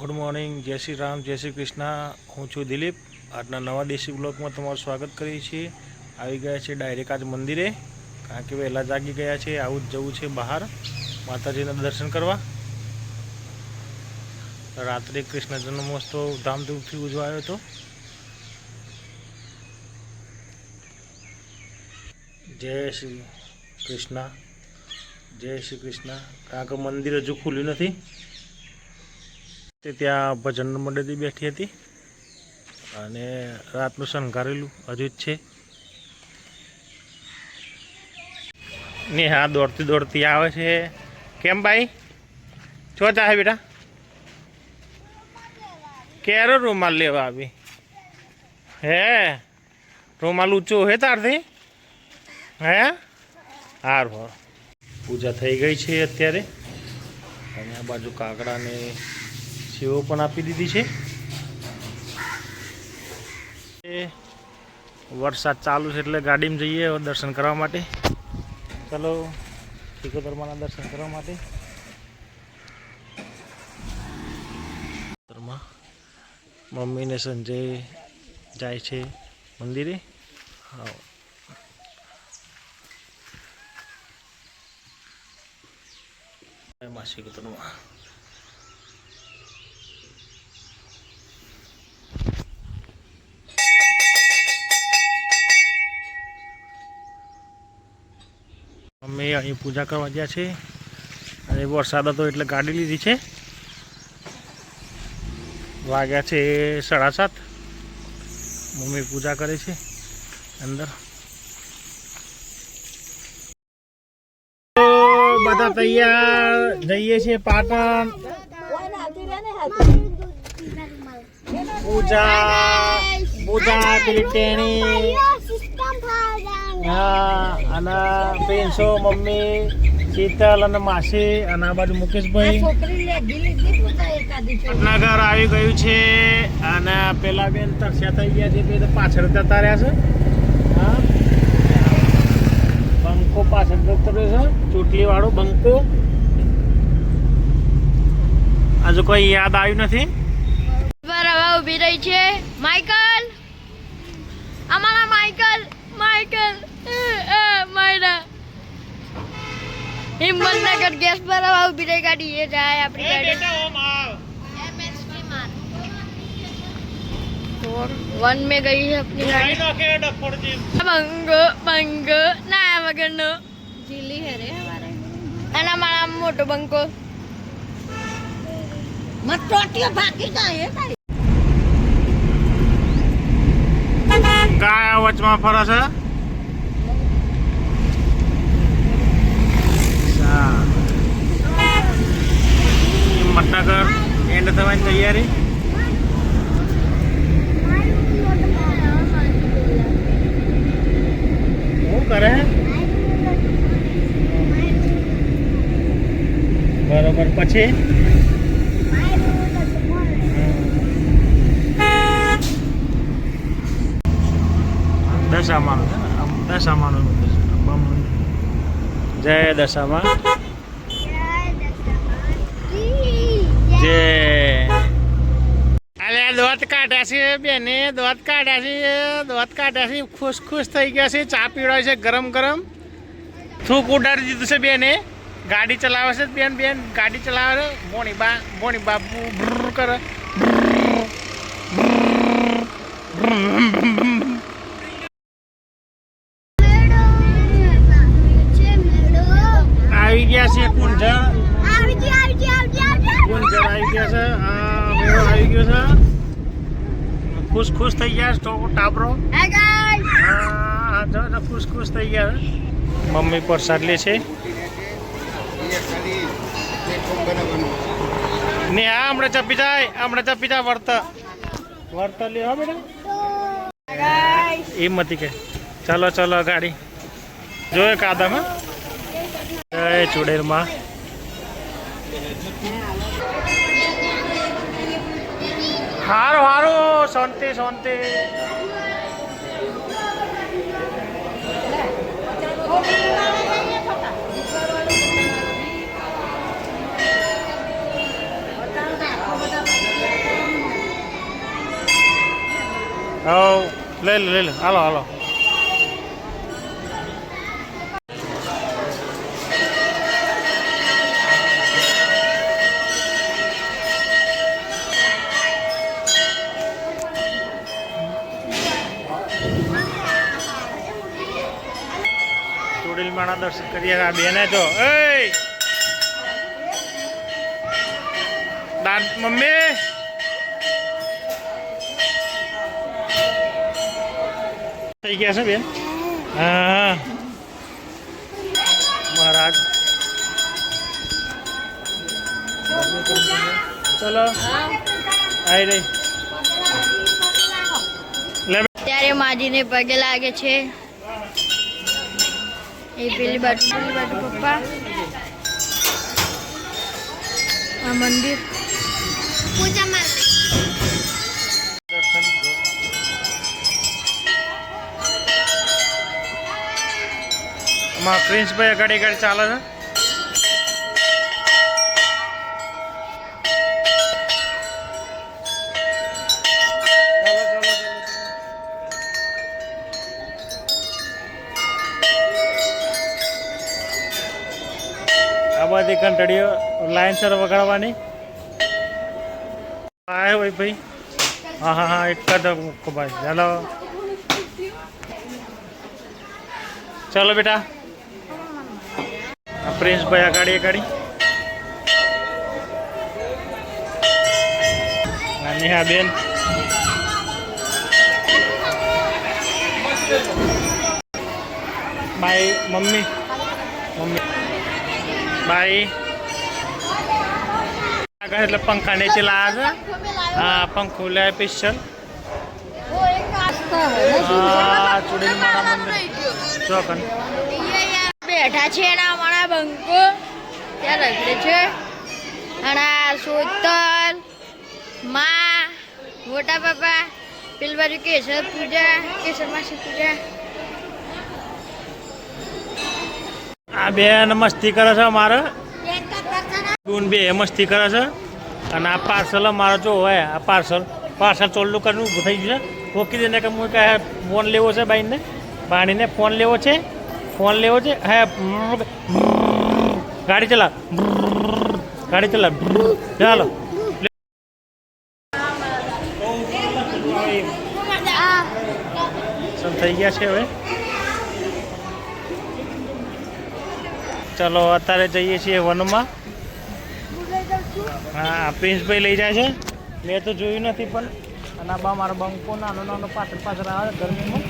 Good morning જય શ્રી રામ જય શ્રી કૃષ્ણ હું છું દિલીપ. આજના નવા દેશી બ્લોગમાં તમારું સ્વાગત કરીએ છીએ. આવી ગયા છે ડાયરેક્ટ આજ મંદિરે. કારણ કે વહેલા જાગી ગયા છે, આવું જ જવું છે બહાર. માતાજીના દર્શન કરવા. રાત્રે કૃષ્ણ જન્મોત્સવ ધામધૂમથી ઉજવાયો હતો. જય શ્રી કૃષ્ણ. જય શ્રી કૃષ્ણ. કારણ કે મંદિર હજુ ખુલ્યું નથી. તે ત્યાં ભજન મંડળી બેઠી હતી. અને રાતનું શણગારેલું, હજુ જ છે. ને હા દોડતી દોડતી આવે છે. કેમ ભાઈ? છો ચાહે બેટા. ક્યારે રૂમાલ લેવા આવી? હે? રૂમાલ ઊંચો હે તારથી? હે? હાર પૂજા થઈ ગઈ છે અત્યારે. અને આ બાજુ કાકડાને સેવો પણ આપી દીધી છે. વરસાદ ચાલુ છે એટલે ગાડીમાં જઈએ દર્શન કરવા માટે. ચલો શિકોતરમાના દર્શન કરવા માટે. મમ્મીને સંજય જાય છે મંદિરે. હા. અહીં પૂજા કરવા ગયા છે. અને વરસાદ હતો એટલે ગાડી લીધી છે. વાગ્યા છે સાડા સાત. મમ્મી પૂજા કરે છે અંદર. બધા તૈયાર જઈએ છીએ પાટણ. પૂજા પૂજા હા અને પેન્સો મમ્મી શીતલ અને માસી અને આ બાજુ મુકેશભાઈ. પાટનગર આવી ગયું છે અને પેલા બેન તરસ્યા થઈ ગયા છે તો પાછળ જતા રહ્યા છે. હા. બંકો પાછળ જતો રહ્યો છે ચોટલી વાળો બંકો. હજુ કોઈ યાદ આવ્યું નથી? ઊભી રહી છે. માઇકલ અમારા માઇકલ માઇકલ અ, અ, માયરા હિંમતનગર ગેસ ભરાવા ઊભી રહી ગાડી એ જાય આપણી ગાડી. વન મે ગઈ છે આપની ગાડી. બંગ બંગ ના વગરનો જીલી હે રે હમારે આના મારા મોટો બંકો. મત ટોટીઓ ભાગી જાય તારી. કાયા વચમાં ફરસ હિંમતનગર એન્ડ થવાની તૈયારી. શું કરે બરોબર પછી? દશામાનું દશામાનું જય દશામાં. જય અલે, દોત કાઢ્યા છે બેને, દોત કાઢ્યા છે, દોત કાઢ્યા છે. ખુશ ખુશ થઈ ગયા છે. ચા પીવડાવે છે ગરમ ગરમ. થૂક ઉડાડી દીધું છે બેને. ગાડી ચલાવે છે બેન બેન. ગાડી ચલાવે છે. મોણી બા મોણી બા કરે આવી ગયા છે કુંજર કુંજર આવી ગયા છે આ મેળો આવી ગયો છે ખુશ ખુશ થઈ ગયા ટાબરો? હા ખુશ ખુશ થઈ ગયા મમ્મી પ્રસાદ લે છે. ને આ હમણાં ચપી જાય હમણાં ચપી જાય વર્ત વર્ત લે હા બેટા? એમ હતી કે. ચાલો ચાલો ગાડી. જોયો કાદામાં? જય ચુડેલમાં. હારું હારું શાંતિ શાંતિ. લઈ લો લઈ લો. હાલો હાલો. ચૂડીલમાના દર્શન કરીએ આ બેને જો એ મમ્મી! થઈ ગયા છે બેન? હા મહારાજ. ચલો. આવી રહી. ત્યારે માજીને પગે લાગે છે. એ પેલી બાજુ પેલી બાજુ પપ્પા. આ મંદિર. પ્રિન્સભાઈ ગાડી ગાડી ચાલે છે. ઘંટડીઓ લાઈનસર વગાડવાની. આવ્યો ભાઈ ભાઈ. હા હા હા, એક જ ભાઈ ચાલો ચાલો બેટા. આ પ્રિન્સભાઈ આ ગાડી આ ગાડી. નેહા બેન. મારી મમ્મી. મમ્મી. બાઈ. આગળ એટલે પંખા નીચે છે હા, પંખો લે પિસ્ટલ ચોકન બેઠા છે એના અમારા બંકો. ત્યાં રખડે છે. અને સોતલમાં, મોટા પપ્પા, પેલી બાજુ કેશર પૂજા કેશરમાં માસી પૂજા. આ બેન મસ્તી કરે છે અમારે. બેન બે મસ્તી કરે છે. અને આ પાર્સલ મારો જો હોય આ પાર્સલ. પાર્સલ ચોલ્લું ઊભું થઈ ગયું છે. રોકી દઈને કે હું કહે ફોન લેવો છે બાઈને. બાણીને ફોન લેવો છે. ફોન લેવો છે. હે ગાડી ચલા ગાડી ચલા. ચાલો થઈ ગયા છે હવે? ચલો અત્યારે જઈએ છીએ વનમાં. હા પ્રિન્સભાઈ લઈ જાય છે. મેં તો જોયું નથી પણ અને બા મારો બંકો નાનો નાનો પાછળ પાછળ આવે ગરમીમાં.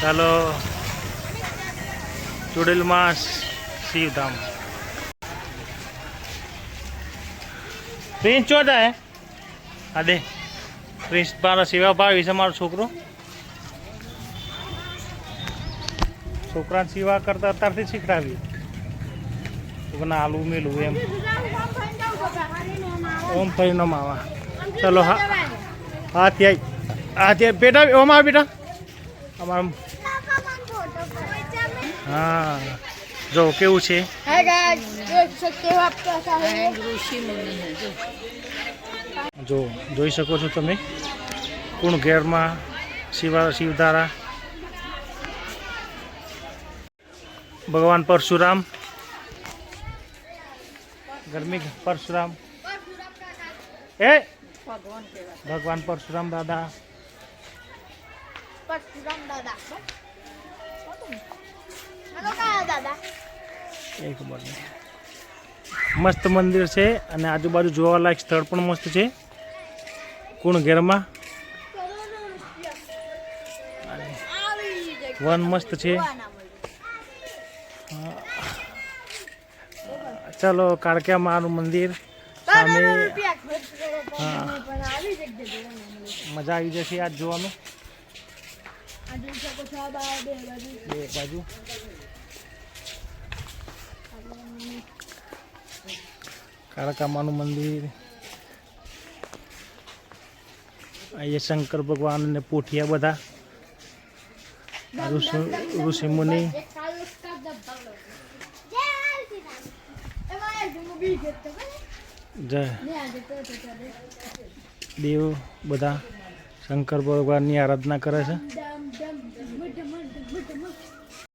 ચાલો. ચુડેલમાં શિવધામ. પ્રિન્સ ચોટા હે હા દે. પ્રિન્સ મારા સેવા છે મારો છોકરો. છોકરાને સેવા કરતા અત્યારથી શીખડાવી. છોકરાને આલું મેલું એમ. ઓમ ફરી નો માવા. ચલો હા. હા ત્યાં હા ત્યાં બેટા ઓમ આ બેટા અમારા હા. જો કેવું છે? જો જોઈ શકો છો તમે. કુણ કુણઘેરમાં શિવા શિવધારા. ભગવાન પરશુરામ. ગરમી પરશુરામ. એ! ભગવાન પરશુરામ દાદા. એક મસ્ત મંદિર છે અને આજુબાજુ જોવાલાયક સ્થળ પણ મસ્ત છે. કુણ ઘેરમાં? વન મસ્ત છે. ચાલો કાળક્યા મારું મંદિર. સામે મજા આવી જશે આજ જોવાનું. બે બાજુ. કાળકામાનું મંદિર. અહીંયા શંકર ભગવાન ને પોઠિયા બધા. ઋષિ મુનિ જય. દેવ બધા શંકર ભગવાનની આરાધના કરે છે.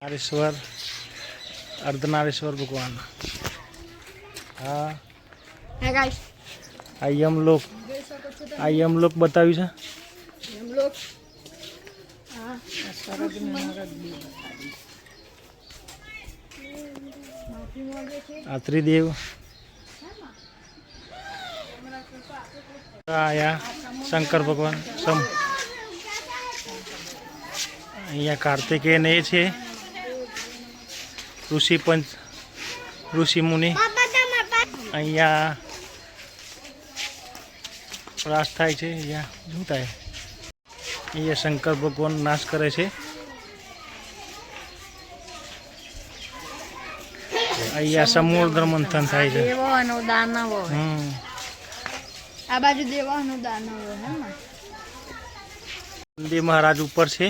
નારેશ્વર અર્ધનારેશ્વર ભગવાન. હા. આઈ એમ યમલોક આ યમલોક બતાવ્યું છે. યમલોક આ ત્રિદેવ. આયા શંકર ભગવાન સમ અહીંયા કાર્તિકેયન એ છે. ઋષિ પંચ ઋષિ મુનિ. અહીંયા રાસ થાય છે અહીંયા શું થાય? અહીંયા શંકર ભગવાન નાશ કરે છે. અહીંયા સમુદ્ર મંથન થાય છે. આ બાજુ દેવો અને દાનવો નંદી મહારાજ ઉપર છે.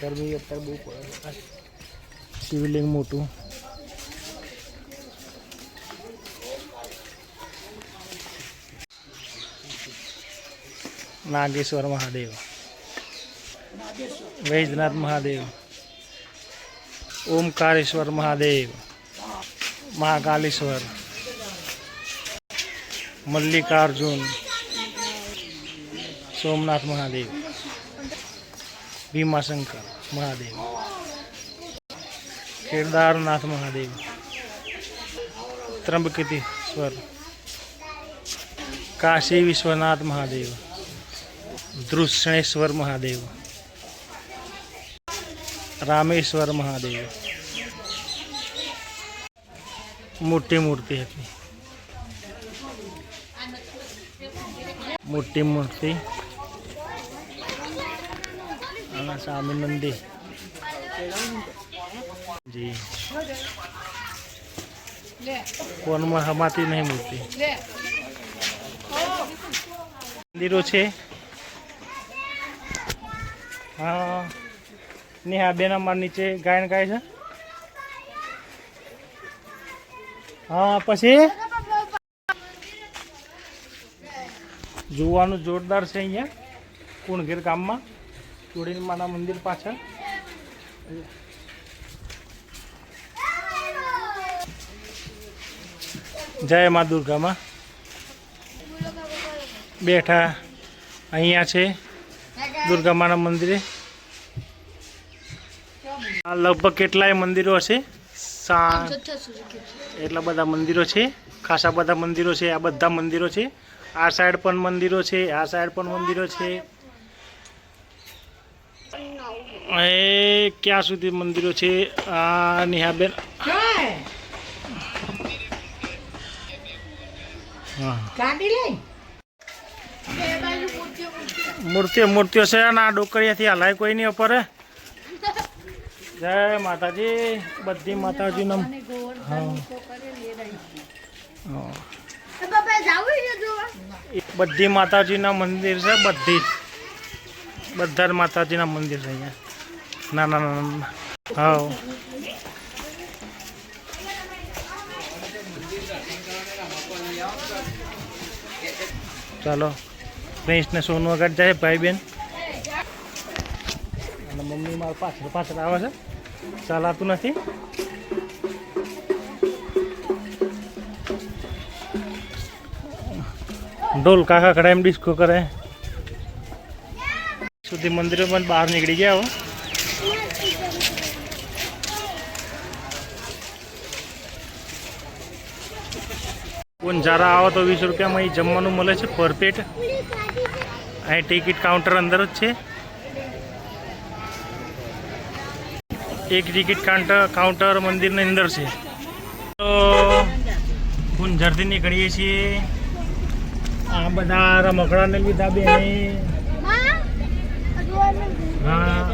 ગરમી અત્યારે બહુ પડે શિવલિંગ મોટું. નાગેશ્વર મહાદેવ વૈદ્યનાથ મહાદેવ ઓમકારેશ્વર મહાદેવ મહાકાલેશ્વર મલ્લિકાર્જુન સોમનાથ મહાદેવ ભીમાશંકર મહાદેવ કેદારનાથ મહાદેવ ત્રંબકેશ્વર કાશી વિશ્વનાથ મહાદેવ દૃષ્ણેશ્વર મહાદેવ રામેશ્વર મહાદેવ મોટી મૂર્તિ હતી મોટી મૂર્તિ અને સામે મંદિર જી કોનમાં હમાતી નહીં મૂર્તિ મંદિરો છે હા. નેહા બેન અમાર નીચે ગાયન ગાય છે. હા, પછી? જોવાનું જોરદાર છે અહીંયા, કુણગીર ગામમાં ચોડીની માના મંદિર પાછળ. જય મા દુર્ગામાં. બેઠા અહીંયા છે. દુર્ગા માના મંદિરે. આ લગભગ કેટલાય મંદિરો હશે એટલા બધા મંદિરો છે ખાસા બધા મંદિરો છે આ બધા મંદિરો છે. આ સાઈડ પણ મંદિરો છે આ સાઈડ પણ મંદિરો છે. એ ક્યાં સુધી મંદિરો છે? આ નિહાબેન હા મૂર્તિઓ મૂર્તિઓ છે અને આ ડોકરિયાથી હલાય કોઈ નહીં અપરે જય માતાજી બધી માતાજીનો બધી માતાજીના મંદિર છે બધી જ. બધા જ માતાજીના મંદિર છે અહીંયા. ના ના હા ચાલો. પ્રિન્સને સોનું આગળ જાય ભાઈ બેન અને મમ્મી મારું પાછળ પાછળ આવે છે. ચાલાતું નથી. ઢોલ કાકા કડા એમ ડિસ્કો કરે. સુધી મંદિરો પણ બહાર નીકળી ગયા હો. કોણ જરા આવો તો વીસ રૂપિયામાં અહીં જમવાનું મળે છે પર પેટ અહીં ટિકિટ કાઉન્ટર અંદર જ છે. એક ટિકિટ કાઉન્ટર કાઉન્ટર મંદિરની અંદર છે. તો કુંજરથી નીકળીએ છીએ. આ બધા રમકડાને લીધા બેને. હા.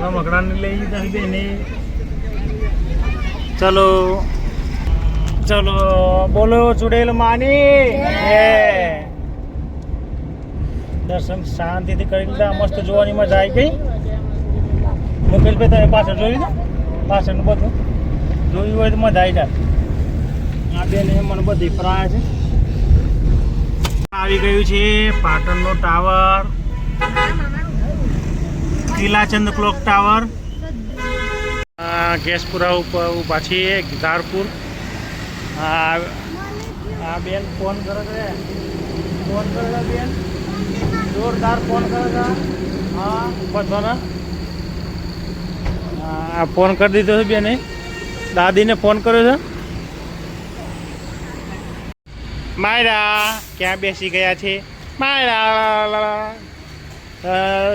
રમકડાને લઈ લીધા બેને. ચલો. ચલો. બોલો, ચુડેલ માની. હે દર્શન શાંતિથી કરી લીધા, મસ્ત જોવાની મજા આવી ગઈ. મુકેશભાઈ, તમે પાછળ જોઈ લીધું પાછળનું બધું? જોયું હોય તો મજા આવી જાય. આ બેન મને બધી ફરાય છે. આવી ગયું છે પાટણનો tower. Kilachand clock tower. Gaspura ઉપર ઊભા છીએ, ધારપુર. આ બેન ફોન કરે છે. ફોન કરે બેન? જોરદાર ફોન કર્યો છે હા. બધાને આ ફોન કરી દીધો છે બેને. દાદીને ફોન કર્યો છે. માયરા, ક્યાં બેસી ગયા છે? માયરા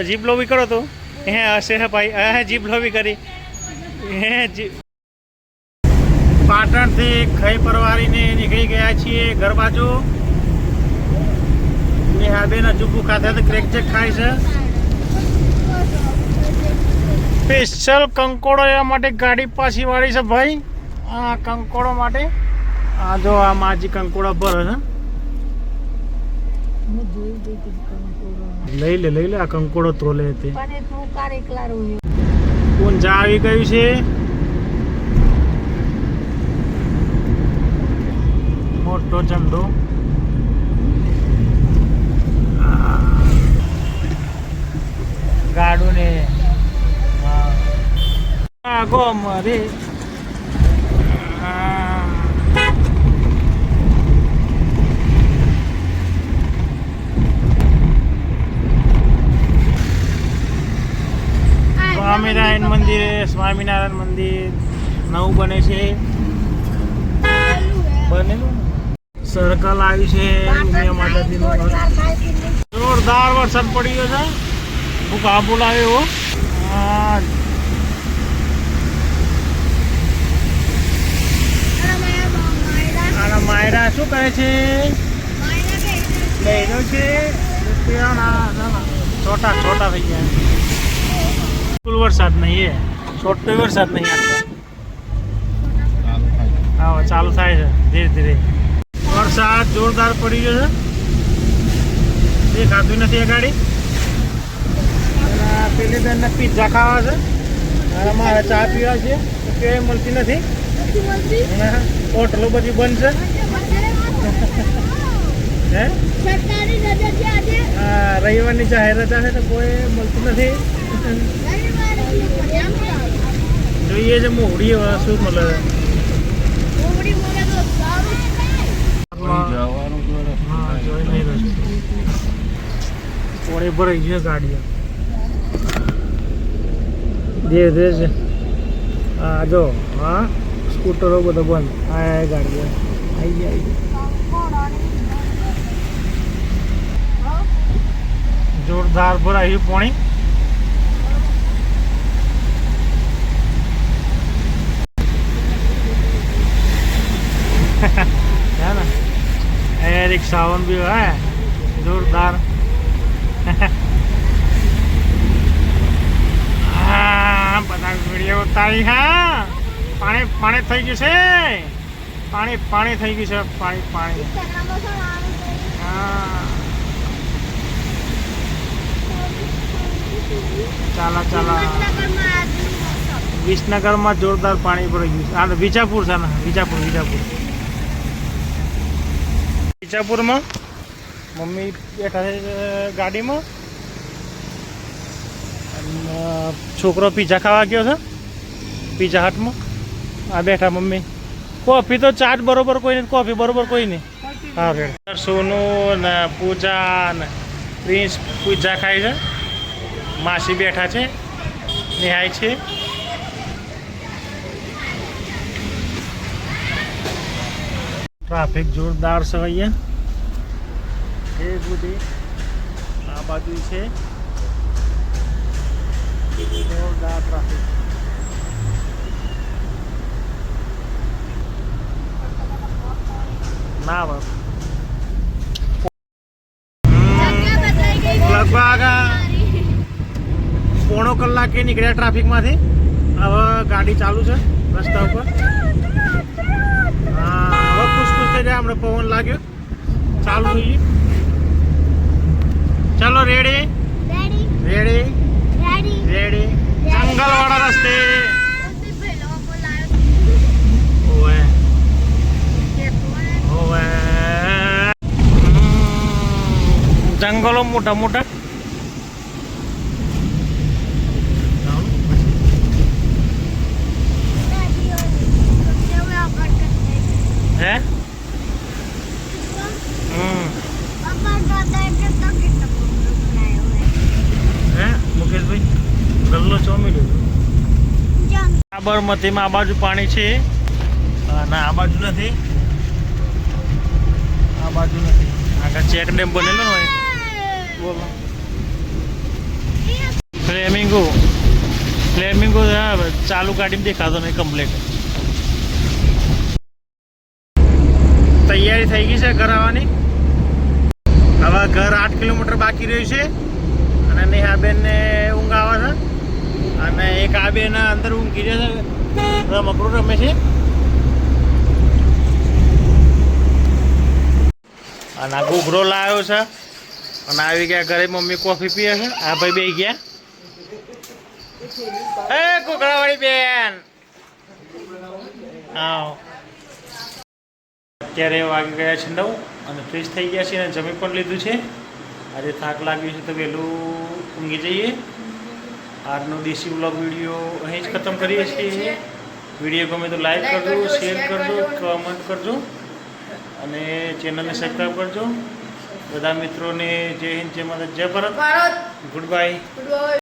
જીપ લોબી કરો તો. હે, હશે હે ભાઈ. હે જીપ લોબી કરી. હે પાટણથી ખઈ પરવારીને નીકળી ગયા છીએ ઘર બાજુ. નેહાબેન હજુ ભૂખા થયા તો ક્રેક ચેક ખાય છે. સ્પેશિયલ કંકોડો એવા માટે ગાડી પાછી વાળી છે ભાઈ. આ કંકોડો માટે. આ જો આ માજી કંકોડો ભરે છે. લઈ લે લઈ લે આ કંકોડો તોલે તે. ઊંઝા આવી ગયું છે? મોટો ઝંડો આ ગાડું ને આગો આ ગોમ રે આ. સ્વામિનારાયણ મંદિરે, સ્વામિનારાયણ મંદિર નવું બને છે. બનેલું સર્કલ આવ્યું છે ઉમિયા માતાજીનું જોરદાર વરસાદ પડી ગયો છે. ભૂકા બોલાવ્યો આ આના માયરા શું કરે છે? બહેનો છે છોટા છોટા થઈ ગયા. બિલકુલ વરસાદ નહીં એ છોટો વરસાદ નહીં હા ચાલુ થાય છે ધીરે ધીરે. વરસાદ જોરદાર પડી ગયો છે. દેખાતું નથી આ ગાડી? પેલી બેનને પીઝા ખાવા છે. અને મારે ચા પીવા છે તો કે મળતી નથી. અને હોટલો બધી બંધ છે. હે હા? રવિવારની જાહેર રજા છે તો કોઈ મળતું નથી. જોઈએ છે મોહડી હવે શું મળે. હા જોઈ નહીં રસ્તો. પોણે ભરાઈ ગયો ગાડીઓ ધીરે ધીરે છે હા જો હા સ્કૂટરો બધો બંધ આ ગાડીઓ આવી ગયા આવી ગયા જોરદાર ભરાયું પોણી है ना ए रिक्शावन भी है जोरदार વીડિયો ઉતારી, હા. પાણી પાણી થઈ ગયું છે. પાણી પાણી થઈ ગયું છે. પાણી પાણી. હા. ચાલો ચાલો. વિસનગરમાં જોરદાર પાણી પડી ગયું છે. આ વિજાપુર છે ને. વિજાપુર વિજાપુર. વિજાપુરમાં મમ્મી બેઠા છે ગાડીમાં. છોકરો પીઝા ખાવા ગયો છે? પીઝા હટમાં આ બેઠા મમ્મી. કોફી તો ચાટ બરોબર કોઈ નહીં કોફી બરોબર કોઈ નહીં. હા રેડ સોનું ને પૂજા ને પ્રિન્સ પૂજા ખાય છે. માસી બેઠા છે. નિહાય છે. ટ્રાફિક જોરદાર છે અહીંયા. એ બધી આ બાજુ છે. જોરદાર ટ્રાફિક ના બસ લગભગ પોણો કલાકે નીકળ્યા ટ્રાફિકમાંથી. હવે ગાડી ચાલુ છે રસ્તા ઉપર. હા હવે ખુશ ખુશ થઈ જાય હમણાં પવન લાગ્યો. ચાલુ થઈ ગયું. ચલો રેડી રેડી રેડી? જંગલવાળા રસ્તે. ઓવે. ઓવે. જંગલો મોટા મોટા સાબરમતીમાં આ બાજુ પાણી છે. ના, આ બાજુ નથી. આ બાજુ નથી. આગળ ચેક ડેમ બનેલો હોય. બોલો. ફ્લેમિંગો. ફ્લેમિંગો ચાલુ ગાડીમાં દેખાતો નહીં કમ્પ્લીટ તૈયારી થઈ ગઈ છે ઘર આવવાની. હવે ઘર આઠ કિલોમીટર બાકી રહ્યું છે. અને નેહાબેનને ઊંઘ આવે છે. અને એક આ બે એના અંદર રહ્યા છે. રમકડું રમે છે. અને આ ઘૂઘરો લાવ્યો છે. અને આવી ગયા ઘરે મમ્મી કોફી પીએ છે. આ ભાઈ બે ગયા. એ ઘૂઘરાવાળી બેન. આવો. અત્યારે વાગી ગયા છે નવ અને ફ્રેશ થઈ ગયા છે અને જમી પણ લીધું છે. આજે થાક લાગ્યું છે તો વહેલું ઊંઘી જઈએ. આજનો દેશી બ્લોગ વીડિયો અહીં જ ખતમ કરીએ છીએ. વીડિયો ગમે તો લાઈક કરજો શેર કરજો. કમેન્ટ કરજો. અને ચેનલને સબસ્ક્રાઈબ કરજો. બધા મિત્રોને જય હિન્દ જય માતા જય ભારત. Good bye